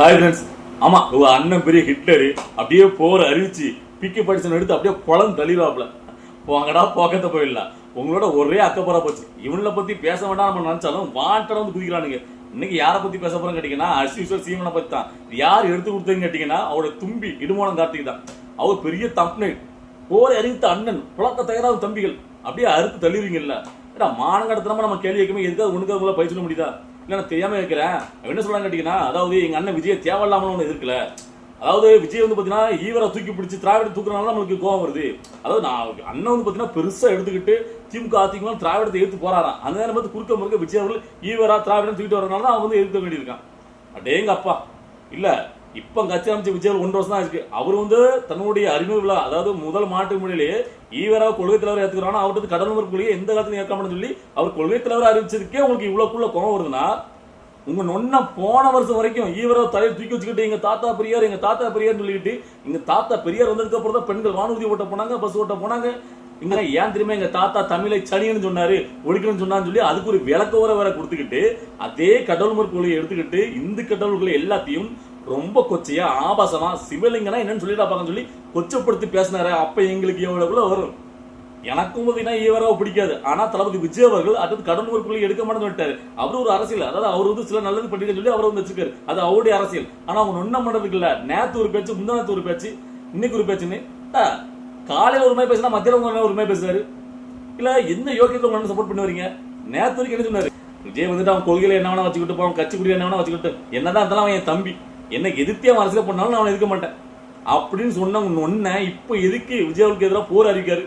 Hi friends ஆமாம் உங்க அண்ணன் பெரிய ஹிட்லரு. அப்படியே போகிற அறிவிச்சு பிக்கி படிச்சன் எடுத்து அப்படியே குளம் தள்ளிடுவாப்புல. போங்கடா போக்கத்த போயிடலாம் உங்களோட ஒரே அக்கப்புறம் போச்சு. இவனை பற்றி பேச வேண்டாம் நம்ம நினச்சாலும் வாண்டடம் வந்து குதிக்கிறானுங்க. இன்னைக்கு யாரை பத்தி பேச போறோம் கேட்டீங்கன்னா அஸ்வீஸ்வர் சீமனை பத்தி தான். யார் எடுத்து கொடுத்ததுன்னு கேட்டீங்கன்னா அவரோட தும்பி இடுமோனம் கார்த்திக் தான். அவர் பெரிய தம்ப்னை போரை அறிவித்த அண்ணன் புழக்க தயாராக தம்பிகள். அப்படியே அறுத்து தள்ளிடுவீங்கல்ல. மானம் மானங்கடத்தனமா நம்ம கேள்வி வைக்கமே எதுக்காக உனக்கு உங்களை பயிற்சி முடியுதா? இல்ல நான் தெரியாம இருக்கிறேன் அவன் என்ன சொல்றாங்க கேட்டீங்கன்னா அதாவது எங்க அண்ணன் விஜய் தேவையில்லாமல் ஒன்று எதிர்க்கல. அதாவது விஜய் வந்து பாத்தீங்கன்னா ஈவரை தூக்கி பிடிச்சி திராவிட தூக்குறதுனால நம்மளுக்கு கோவம் வருது. அதாவது நான் அண்ணன் வந்து பாத்தீங்கன்னா பெருசா எடுத்துக்கிட்டு திமுக அதிமுக திராவிடத்தை எடுத்து போறாராம் அந்த நேரம் பார்த்து குறுக்க முறுக்க விஜய் அவர்கள் ஈவரா திராவிடம் தூக்கிட்டு வரதுனால தான் அவன் வந்து எதிர்க்க வேண்டியிருக்கான். அடேங்க அப்பா இல்லை இப்போ கட்சி அமைச்ச விஜய் ஒன்றரை வருஷம் தான் இருக்கு. அவர் வந்து தன்னுடைய அறிமுக விழா அதாவது முதல் மாட்டு மொழியிலேயே ஈவராக கொள்கை தலைவர் ஏத்துக்கிறானா அவர்கிட்ட கடலூர் கொள்கையை எந்த காலத்துல ஏற்காமனு சொல்லி அவர் கொள்கை தலைவர் அறிவிச்சதுக்கே உங்களுக்கு இவ்வளோக்குள்ள கோவம் வருதுன்னா உங்க நொன்ன போன வருஷம் வரைக்கும் ஈவரோ தலையை தூக்கி வச்சுக்கிட்டு எங்க தாத்தா பெரியார் எங்க தாத்தா பெரியார் சொல்லிக்கிட்டு எங்க தாத்தா பெரியார் வந்ததுக்கு அப்புறம் தான் பெண்கள் வானூர்தி ஓட்ட போனாங்க பஸ் ஓட்ட போனாங்க. இங்க ஏன் திரும்ப எங்க தாத்தா தமிழை சனின்னு சொன்னாரு ஒழிக்கணும்னு சொன்னான்னு சொல்லி அதுக்கு ஒரு விளக்க உரை வேற கொடுத்துக்கிட்டு அதே கடவுள் கொள்கையை எடுத்துக்கிட்டு இந்து கடவுள்களை எல்லாத்தையும் ரொம்ப கொச்சையா ஆபாசமா சிவலிங்கனா என்னன்னு சொல்லிடாப்பாங்கன்னு சொல்லி கொச்சப்படுத்தி பேசினாரு. அப்ப எங்களுக்கு எவ்வளவுக்குள்ள வரும்? எனக்கும் பார்த்தீங்கன்னா ஈவராவை பிடிக்காது. ஆனா தளபதி விஜய் அவர்கள் அடுத்து கடலூர் கொள்கை எடுக்க மாட்டேன்னு சொல்லிட்டாரு. அவர் ஒரு அரசியல். அதாவது அவர் வந்து சில நல்லது பண்ணிருக்க சொல்லி அவர் வந்து வச்சிருக்காரு. அது அவருடைய அரசியல். ஆனா அவங்க ஒன்றும் பண்றதுக்கு இல்ல. நேத்து ஒரு பேச்சு முந்தானத்து ஒரு பேச்சு இன்னைக்கு ஒரு பேச்சுன்னு காலையில் ஒரு மாதிரி பேசினா மத்தியில் ஒரு ஒரு மாதிரி பேசுறாரு இல்லை என்ன யோகியத்துல உங்க சப்போர்ட் பண்ணி வரீங்க நேத்து வரைக்கும் என்ன சொன்னார்? விஜய் வந்துட்டு அவன் கொள்கையில என்ன வேணா வச்சுக்கிட்டு போவான் கட்சி குடியில் என்ன வேணா வச்சுக்கிட்டு. என்னதான் இருந்தாலும் அவன் என் தம்பி. என்ன எதிர்த்தே அவன் அரசியல் பண்ணாலும் நான் அவனை எதிர்க்க மாட்டேன். அப்படின்னு சொன்ன ஒன்று இப்போ எதுக்கு விஜய்வருக்கு எதிராக போர் அறிவிக்காரு?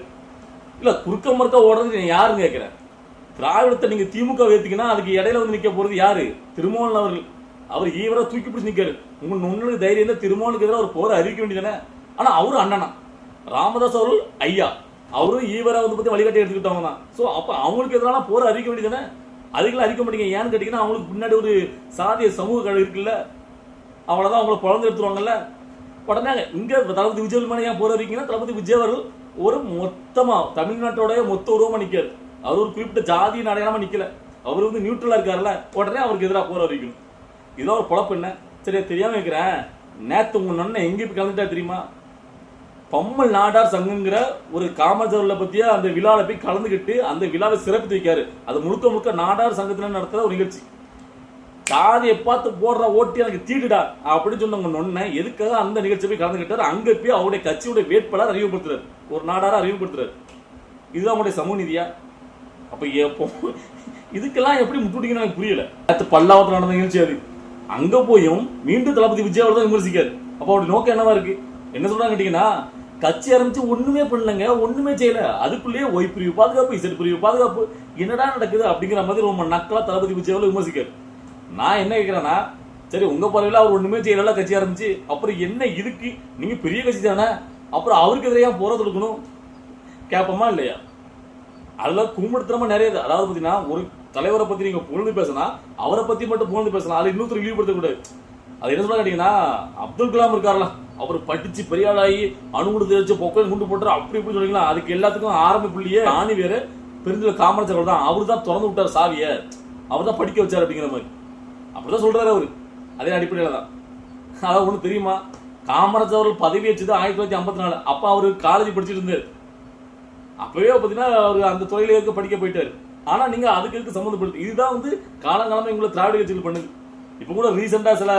இல்லை குறுக்க மறுக்க ஓடுறது நீ யாருன்னு கேட்குறேன் திராவிடத்தை நீங்கள் திமுக ஏற்றுக்கினா அதுக்கு இடையில வந்து நிற்க போகிறது யாரு? திருமோகன் அவர்கள். அவர் ஈவராக தூக்கி பிடிச்சி நிற்கார் உங்கள் நொண்ணுக்கு தைரியம் தான் திருமோகனுக்கு எதிராக ஒரு போரை அறிவிக்க வேண்டியதானே ஆனால் அவரு அண்ணனா. ராமதாஸ் அவர்கள் ஐயா. அவரும் ஈவரை வந்து பத்தி வழிகாட்டி எடுத்துக்கிட்டவங்க தான். ஸோ அப்போ அவங்களுக்கு எதிரான போரை அறிவிக்க வேண்டியதானே அதுக்கெல்லாம் அறிவிக்க மாட்டீங்க. ஏன்னு கேட்டீங்கன்னா அவங்களுக்கு பின்னாடி ஒரு சாதிய சமூக கழகம் இருக்குல்ல? அவ்வளோதான் அவங்கள குழந்தை எடுத்துருவாங்கல்ல? உடனே இங்கே தளபதி விஜய் மேலே ஏன் போற இருக்கீங்கன்னா தளபதி விஜய் அவர்கள் ஒரு மொத்தமாக தமிழ்நாட்டோடைய மொத்த உருவமாக நிற்காரு அவர் ஒரு குறிப்பிட்ட ஜாதியின் அடையாளமாக நிற்கல அவர் வந்து நியூட்ரலாக இருக்கார்ல உடனே அவருக்கு எதிராக போற வைக்கணும் இதான் ஒரு பொழப்பு என்ன? சரி தெரியாமல் வைக்கிறேன். நேற்று உங்கள் நன்னை எங்கே போய் கலந்துட்டா தெரியுமா? பம்மல் நாடார் சங்கங்கிற ஒரு காமஜர்ல பற்றிய அந்த விழாவில் போய் கலந்துக்கிட்டு அந்த விழாவை சிறப்பித்து வைக்காரு. அது முழுக்க முழுக்க நாடார் சங்கத்தில் நடத்துகிற ஒரு நிகழ்ச்சி. சாதியை பார்த்து போடுற ஓட்டி எனக்கு தீட்டுடா அப்படின்னு சொன்னவங்க நொன்ன எதுக்காக அந்த நிகழ்ச்சி போய் கலந்துக்கிட்டார் அங்கே போய் அவருடைய கட்சியுடைய வேட்பாளர் அறிவுப்படுத்துறாரு ஒரு நாடார அறிவுப்படுத்துறாரு இதுதான் அவங்களுடைய சமூக நிதியா? அப்போ எப்போ? இதுக்கெல்லாம் எப்படி முட்டுட்டீங்கன்னு எனக்கு புரியல. அடுத்து பல்லாவத்தில் நடந்த நிகழ்ச்சி அது. அங்கே போயும் மீண்டும் தளபதி விஜய் தான் விமர்சிக்காரு. அப்போ அவருடைய நோக்கம் என்னவா இருக்கு? என்ன சொல்றாங்க கேட்டீங்கன்னா கட்சி ஆரம்பிச்சு ஒண்ணுமே பண்ணலங்க ஒண்ணுமே செய்யல. அதுக்குள்ளேயே ஒய் பிரிவு பாதுகாப்பு இசட் பிரிவு பாதுகாப்பு. என்னடா நடக்குது அப்படிங்கிற மாதிரி ரொம்ப நக்கலா தளபதி விஜய் அவர்கள் விமர்சிக்காரு நான் என்ன கேட்கிறேன்னா சரி உங்க பார்வையில் அவர் ஒண்ணுமே செய்யல கட்சி ஆரம்பிச்சு. அப்புறம் என்ன இதுக்கு? நீங்க பெரிய கட்சி தானே? அப்புறம் அவருக்கு எதிரையா போறது இருக்கணும் கேட்போமா இல்லையா? அதெல்லாம் கும்பிடுத்தனமா நிறைய அதாவது பார்த்தீங்கன்னா ஒரு தலைவரை பத்தி நீங்க புகழ்ந்து பேசினா அவரை பத்தி மட்டும் புகழ்ந்து பேசலாம். அதை இன்னொருத்தர் இழிவுபடுத்த கூடாது அது என்ன சொல்ல கேட்டீங்கன்னா அப்துல் கலாம் இருக்காரலாம் அவர் படிச்சு பெரிய ஆளாகி அணுகுண்டு தெரிச்சு பொக்கல் குண்டு போட்டார் அப்படி இப்படி சொல்றீங்களா அதுக்கு எல்லாத்துக்கும் ஆரம்ப புள்ளியே ஆணி வேறு பெருந்தில காமராஜர் தான். அவர் தான் திறந்து விட்டார் சாவிய. அவர் தான் படிக்க வச்சார் அப்படிங்கிற மாதிரி. அப்படிதான் சொல்றாரு அவர். அதே அடிப்படையில தான். அதாவது ஒன்று தெரியுமா? காமராஜர் அவர்கள் பதவி வச்சது ஆயிரத்தி தொள்ளாயிரத்தி ஐம்பத்தி நாலு. அப்போ அவர் காலேஜ் படிச்சுட்டு இருந்தார். அப்பவே பார்த்தீங்கன்னா அவர் அந்த துறையில இருக்க படிக்க போயிட்டாரு. ஆனால் நீங்கள் அதுக்கு இருக்க சம்மந்தப்படுது இதுதான் வந்து காலங்காலமாக எங்களை திராவிட கட்சிகள் பண்ணுது. இப்போ கூட ரீசெண்டாக சில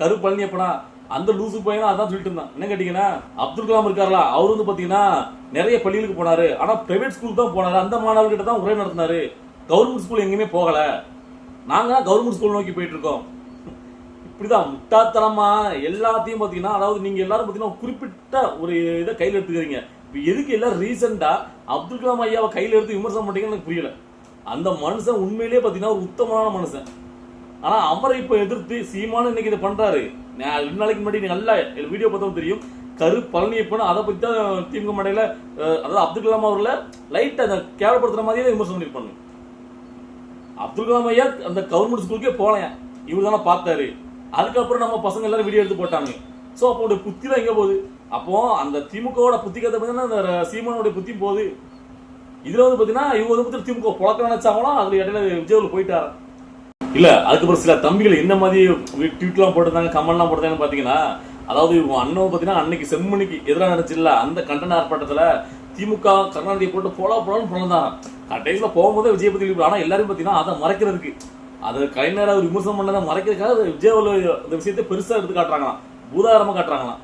கரு பழனியப்பனா அந்த லூசு பையனும் அதான் சொல்லிட்டு இருந்தான். என்ன கேட்டீங்கன்னா அப்துல் கலாம் இருக்காரா அவர் வந்து பாத்தீங்கன்னா நிறைய பள்ளிகளுக்கு போனாரு. ஆனா பிரைவேட் ஸ்கூல் தான் போனாரு. அந்த மாணவர்கிட்ட தான் உரை நடத்தினாரு. கவர்மெண்ட் ஸ்கூல் எங்கேயுமே போகல. நாங்க கவர்மெண்ட் ஸ்கூல் நோக்கி போயிட்டு இருக்கோம். இப்படிதான் முட்டாத்தனமா எல்லாத்தையும் பாத்தீங்கன்னா அதாவது நீங்க எல்லாரும் பாத்தீங்கன்னா குறிப்பிட்ட ஒரு இதை கையில் எடுத்துக்கிறீங்க. இப்போ எதுக்கு எல்லாம் ரீசெண்டா அப்துல் கலாம் ஐயாவை கையில் எடுத்து விமர்சனம் பண்ணிட்டீங்கன்னு எனக்கு புரியல. அந்த மனுஷன் உண்மையிலேயே பாத்தீங்கன்னா ஒரு உத்தமமான மனுஷன். ஆனா அவரை இப்ப எதிர்த்து சீமானு இன்னைக்கு இதை பண்றாரு. நான் ரெண்டு நாளைக்கு முன்னாடி நீங்க நல்லா வீடியோ பார்த்தவங்க தெரியும். கரு பழனியப்பன் அதை பத்தி தான் திமுக மடையில அதாவது அப்துல் கலாம் அவர்ல லைட்டை அந்த கேவலப்படுத்துற மாதிரியே தான் விமர்சனம் பண்ணிருப்பாங்க அப்துல் கலாம் ஐயா அந்த கவர்மெண்ட் ஸ்கூலுக்கே போனேன் இவர் தானே பார்த்தாரு. அதுக்கப்புறம் நம்ம பசங்க எல்லாரும் வீடியோ எடுத்து போட்டாங்க. சோ அப்போ புத்தி தான் எங்க போகுது? அப்போ அந்த திமுகவோட புத்தி கதை பார்த்தீங்கன்னா அந்த சீமானோட புத்தி போகுது. இதுல வந்து பாத்தீங்கன்னா இவங்க வந்து திமுக புழக்க நினைச்சாங்களோ அதுல இடையில விஜய் போயிட்டாரு? இல்ல அதுக்கப்புறம் சில தம்பிகள் என்ன மாதிரி ட்வீட்லாம் போட்டிருந்தாங்க கமெண்ட்லாம் போட்டிருந்தாங்கன்னு பாத்தீங்கன்னா அதாவது இவங்க அண்ணன் பாத்தீங்கன்னா அன்னைக்கு செம்மணிக்கு எதிராக நடந்துச்சுல்ல அந்த கண்டன ஆர்ப்பாட்டத்துல திமுக கருணாநிதியை போட்டு போலா போலான்னு போனதான் கடைசியில் போகும்போது விஜய் பத்தி ஆனா எல்லாரும் பாத்தீங்கன்னா அதை மறைக்கிறதுக்கு. அதை கலைஞர் அவர் விமர்சனம் பண்ணதை மறைக்கிறதுக்காக அது விஜய் அந்த இந்த விஷயத்தை பெருசா எடுத்து காட்டுறாங்களாம். பூதாகரமா காட்டுறாங்களாம்.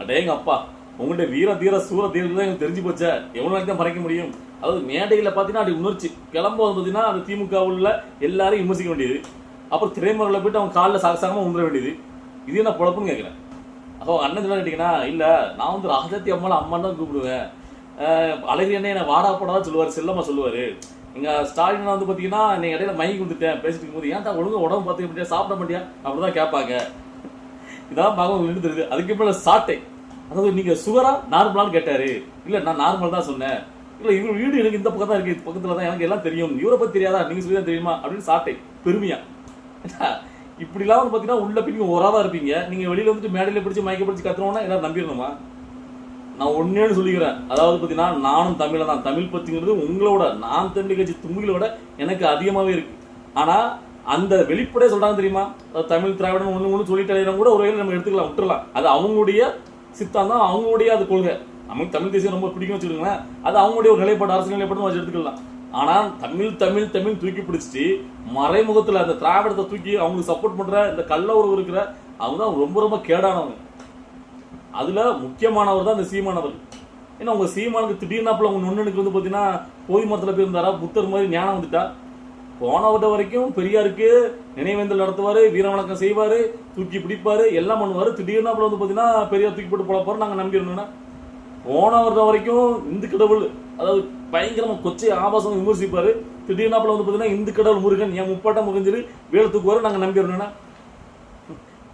அடேங்க அப்பா உங்கள்கிட்ட வீர தீர சூர தீரம் தான் எனக்கு தெரிஞ்சு போச்சா. எவ்வளோ நாளைக்கு தான் மறைக்க முடியும்? அதாவது மேடையில் பார்த்தீங்கன்னா அப்படி உணர்ச்சி. கிளம்பும்போது பார்த்தீங்கன்னா அந்த திமுக உள்ள எல்லாரையும் விமர்சிக்க வேண்டியது. அப்புறம் திரைமுறையில் போயிட்டு அவங்க காலில் சாகசாகமா உணர வேண்டியது. இது என்ன பொழப்புன்னு கேட்குறேன் அப்போ அண்ணன் சொல்ல கேட்டீங்கன்னா இல்லை நான் வந்து ராஜாத்தி அம்மாவில் அம்மான்னு தான் கூப்பிடுவேன். அஹ் என்ன என்ன வாடா போடாதான் சொல்லுவார் செல்லம்மா சொல்லுவார். எங்கள் ஸ்டாலின் வந்து பார்த்தீங்கன்னா நீ இடையில மயங்கி வந்துட்டேன் பேசிட்டு இருக்கும்போது ஏன்டா ஒழுங்கு உடம்பு பார்த்துக்க முடியாது சாப்பிட மாட்டியா? அப்படிதான் கேட்பாங்க. இதெல்லாம் பார்க்க உங்களுக்கு தெரியுது அதுக்கு மேலே சாட்டை. அதாவது நீங்கள் சுகரா நார்மலான்னு கேட்டார். இல்லை நான் நார்மல் தான் சொன்னேன். இல்ல இவர் வீடு எனக்கு இந்த பக்கம் தான் இருக்கு பக்கத்துல தான் எனக்கு எல்லாம் தெரியும். இவரை பத்தி தெரியாதா? நீங்க சொல்லி தான் தெரியுமா? அப்படின்னு சாப்பிட்டேன். பெருமையா. இப்படிலாம் வந்து பாத்தீங்கன்னா உள்ள பிடிங்க ஒராதா இருப்பீங்க. நீங்க வெளியில வந்துட்டு மேடையில பிடிச்சு மயக்க பிடிச்சு கத்துறோம்னா எல்லாரும் நம்பிடணுமா? நான் ஒன்னேன்னு சொல்லிக்கிறேன். அதாவது பாத்தீங்கன்னா நானும் தமிழ தான். தமிழ் பத்திங்கிறது உங்களோட நான் தமிழ் கட்சி தும்பிகளோட எனக்கு அதிகமாவே இருக்கு. ஆனா அந்த வெளிப்படையா சொல்றாங்க தெரியுமா? தமிழ் திராவிடம் ஒண்ணு ஒண்ணு சொல்லிட்டு கூட ஒரு வகையில் நம்ம எடுத்துக்கலாம் விட்டுறலாம். அது அவங்களுடைய சித்தாந்தம் அவங்களுடைய அது கொள்கை. நமக்கு தமிழ் தேசியம் ரொம்ப பிடிக்கும் வச்சுக்கோங்களேன். அது அவங்களுடைய ஒரு நிலைப்பாடு அரசு நிலைப்பாடு வச்சு எடுத்துக்கலாம். ஆனால் தமிழ் தமிழ் தமிழ் தூக்கி பிடிச்சிட்டு மறைமுகத்தில் அந்த திராவிடத்தை தூக்கி அவங்களுக்கு சப்போர்ட் பண்ணுற இந்த கள்ள உறவு இருக்கிற அவங்க தான் ரொம்ப ரொம்ப கேடானவங்க. அதில் முக்கியமானவர் தான் இந்த சீமானவர். ஏன்னா அவங்க சீமானுக்கு திடீர்னாப்பில் அவங்க நொண்ணனுக்கு வந்து பார்த்தீங்கன்னா போதி மரத்தில் போயிருந்தாரா? புத்தர் மாதிரி ஞானம் வந்துட்டா. போனவர்கிட்ட வரைக்கும் பெரியாருக்கு நினைவேந்தல் நடத்துவார் வீர வணக்கம் செய்வார் தூக்கி பிடிப்பார் எல்லாம் பண்ணுவார். திடீர்னாப்பில் வந்து பார்த்தீங்கன்னா பெரியார் தூக்கி போட்டு போல நாங்கள் நம்பிடணும்னா போனவர்த வரைக்கும் இந்து கடவுள் அதாவது பயங்கரமாக கொச்சை ஆபாசம் விமர்சிப்பார். திடீர்னாப்பில் வந்து பார்த்தீங்கன்னா இந்து கடவுள் முருகன் என் முப்பாட்டம் முகஞ்சிரு வேலை தூக்குவாரு நாங்கள் நம்பிடணும்னா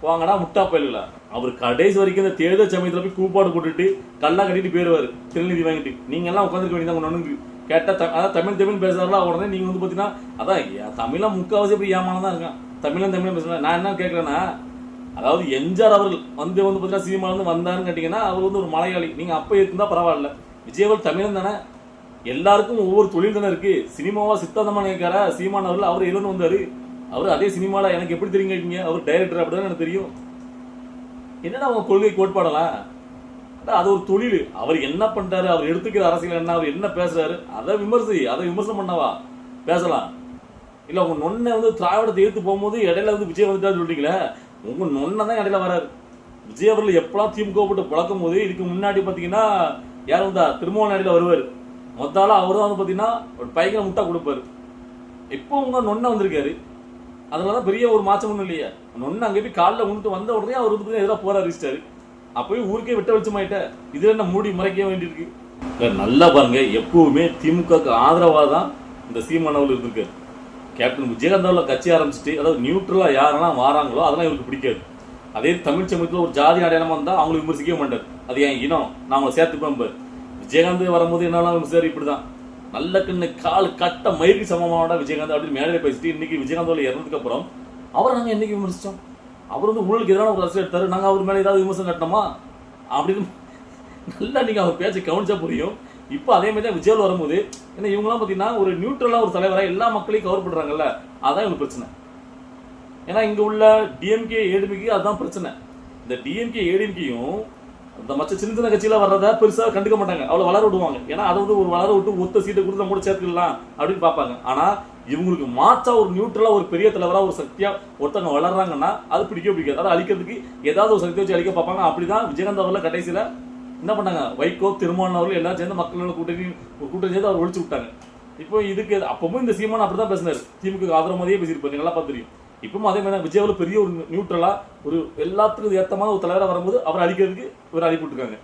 வாங்கடா முட்டா பயலுங்களா அவர் கடைசி வரைக்கும் இந்த தேர்தல் சமயத்தில் போய் கூப்பாடு போட்டுட்டு கல்லா கட்டிட்டு போயிடுவார் திருநிதி வாங்கிட்டு. நீங்கள் எல்லாம் உட்காந்துருக்க வேண்டியதான் ஒன்று கேட்டால் த- அதான் தமிழ் தமிழ் பேசுறாருல உடனே நீங்கள் வந்து பார்த்தீங்கன்னா அதான் தமிழாக தமிழா முக்காவாசி இப்படி ஏமானம் தான் இருக்கான். தமிழன் தமிழன் பேசுகிறேன் நான் என்ன கேட்கறேன்னா அதாவது எம்ஜிஆர் அவர்கள் வந்து வந்து பார்த்தீங்கன்னா சினிமா வந்து வந்தாருன்னு கேட்டீங்கன்னா அவர் வந்து ஒரு மலையாளி. நீங்கள் அப்போ இருந்தால் பரவாயில்ல. விஜயவர் தமிழன் தானே. எல்லாருக்கும் ஒவ்வொரு தொழில் தானே இருக்குது சினிமாவாக சித்தாந்தமாக நினைக்காரா சீமான் அவர்கள் அவர் எழுந்து வந்தார். அவர் அதே சினிமாவில் எனக்கு எப்படி தெரியும் கேட்டீங்க? அவர் டைரக்டர் அப்படிதான் எனக்கு தெரியும். என்னடா அவங்க கொள்கை கோட்பாடலாம் அது ஒரு தொழில். அவர் என்ன பண்ணுறாரு அவர் எடுத்துக்கிற அரசியல் என்ன? அவர் என்ன பேசுறாரு? அதை விமர்சி அதை விமர்சனம் பண்ணவா? பேசலாம். இல்லை அவங்க நொன்னை வந்து திராவிடத்தை எடுத்து போகும்போது இடையில வந்து விஜய் வந்துட்டாரு சொல்றீங்களே? உங்க நொண்ணை தான் இடையில வராரு. விஜய் அவர்கள் எப்பெல்லாம் திமுக போட்டு பழக்கும் போது இதுக்கு முன்னாடி பாத்தீங்கன்னா யார் வந்தா? திருமண இடையில வருவார். மொத்தால அவர் தான் வந்து பாத்தீங்கன்னா ஒரு பைக்கில் முட்டா கொடுப்பாரு. இப்போ உங்க நொண்ணை வந்திருக்காரு. அதனாலதான் பெரிய ஒரு மாற்றம் ஒன்றும் இல்லையா. நொன்னு அங்கே போய் காலில் உண்டு வந்த உடனே அவர் வந்து எதிராக போற அறிவிச்சிட்டாரு அப்பவே ஊருக்கே விட்ட வெளிச்சமாயிட்ட. இதுல என்ன மூடி மறைக்க வேண்டியிருக்கு? நல்லா பாருங்க. எப்பவுமே திமுகக்கு ஆதரவாக தான் இந்த சீமானவர்கள் இருந்திருக்காரு. கேப்டன் விஜயகாந்தாவில் கட்சி ஆரம்பிச்சுட்டு அதாவது நியூட்ரலாக யாரெல்லாம் வாராங்களோ அதெல்லாம் இவருக்கு பிடிக்காது. அதே தமிழ் சமூகத்தில் ஒரு ஜாதி அடையாளமாக இருந்தால் அவங்களை விமர்சிக்கவே மாட்டார். அது என் இனம் நான் அவங்களை சேர்த்துப்பேன் விஜயகாந்த் வரும்போது என்னெல்லாம் இப்படி தான் நல்ல கண்ணு கால் கட்ட மயிருக்கு சமமானடா விஜயகாந்த் அப்படின்னு மேலே பேசிட்டு இன்னைக்கு விஜயகாந்தோட அவர்கள் இறந்ததுக்கு அப்புறம் அவரை நாங்கள் என்னைக்கு விமர்சித்தோம் அவர் வந்து ஊழலுக்கு எதிரான ஒரு அரசியல் எடுத்தார். நாங்கள் அவர் மேலே ஏதாவது விமர்சனம் கட்டணுமா அப்படின்னு நல்லா நீங்கள் அவர் பேச்சை கவனிச்சா புரியும். இப்போ அதே மாதிரி தான் விஜயல் வரும்போது ஏன்னா இவங்கலாம் பாத்தீங்கன்னா ஒரு நியூட்ரலாக ஒரு தலைவரா எல்லா மக்களையும் கவர் பண்ணுறாங்கல்ல அதான் இவங்களுக்கு பிரச்சனை. ஏன்னா இங்க உள்ள டிஎம்கே ஏடிஎம்கே அதுதான் பிரச்சனை. இந்த டிஎம்கே ஏடிஎம்கேயும் இந்த மற்ற சின்ன சின்ன கட்சியில வர்றத பெருசா கண்டுக்க மாட்டாங்க. அவ்வளவு வளர விடுவாங்க. ஏன்னா அதை வந்து ஒரு வளர விட்டு ஒத்த சீட்டை கொடுத்து நம்ம கூட சேர்த்துக்கலாம் அப்படின்னு பார்ப்பாங்க. ஆனால் இவங்களுக்கு மாற்றா ஒரு நியூட்ரலா ஒரு பெரிய தலைவராக ஒரு சக்தியா ஒருத்தவங்க வளர்றாங்கன்னா அது பிடிக்க பிடிக்காது. அதை அழிக்கிறதுக்கு ஏதாவது ஒரு சக்தி வச்சு அழிக்க பார்ப்பாங்க. அப்படிதான் விஜயகாந்த் அவர்ல கடைசியில என்ன பண்ணாங்க? வைகோ திருமாவளவன் அவர்கள் எல்லாம் சேர்ந்து மக்களோட கூட்டணி கூட்டம் சேர்ந்து அவர் ஒழிச்சு விட்டாங்க. இப்போ இதுக்கு அப்பவும் இந்த சீமான் அப்படிதான் பேசினார். திமுக ஆதரவு மாதிரியே பேசியிருப்பாரு நல்லா பார்த்து தெரியும். இப்பவும் அதே மாதிரி விஜயாவில் பெரிய ஒரு நியூட்ரலா ஒரு எல்லாத்துக்கும் ஏத்தமான ஒரு தலைவரா வரும்போது அவரை அழிக்கிறதுக்கு இவர் அழிப்பிட்டுருக்காங்க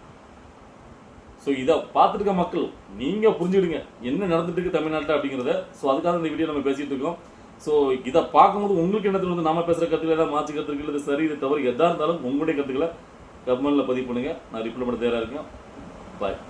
ஸோ இதை பார்த்துருக்க மக்கள் நீங்கள் புரிஞ்சுடுங்க என்ன நடந்துட்டு இருக்கு தமிழ்நாட்டில் அப்படிங்கிறத. ஸோ அதுக்காக இந்த வீடியோ நம்ம பேசிகிட்டு இருக்கோம். ஸோ இதை பார்க்கும்போது உங்களுக்கு என்ன தோணுது நாம பேசுற கருத்துக்களை ஏதாவது மாற்றி கருத்துக்கள் இது சரி இது தவறு எதாக இருந்தாலும் உங்களுடைய கருத்துக்களை கமெண்ட்ல பதிவு பண்ணுங்கள் நான் ரிப்ளை பண்ண தயாரா இருக்கேன். பாய்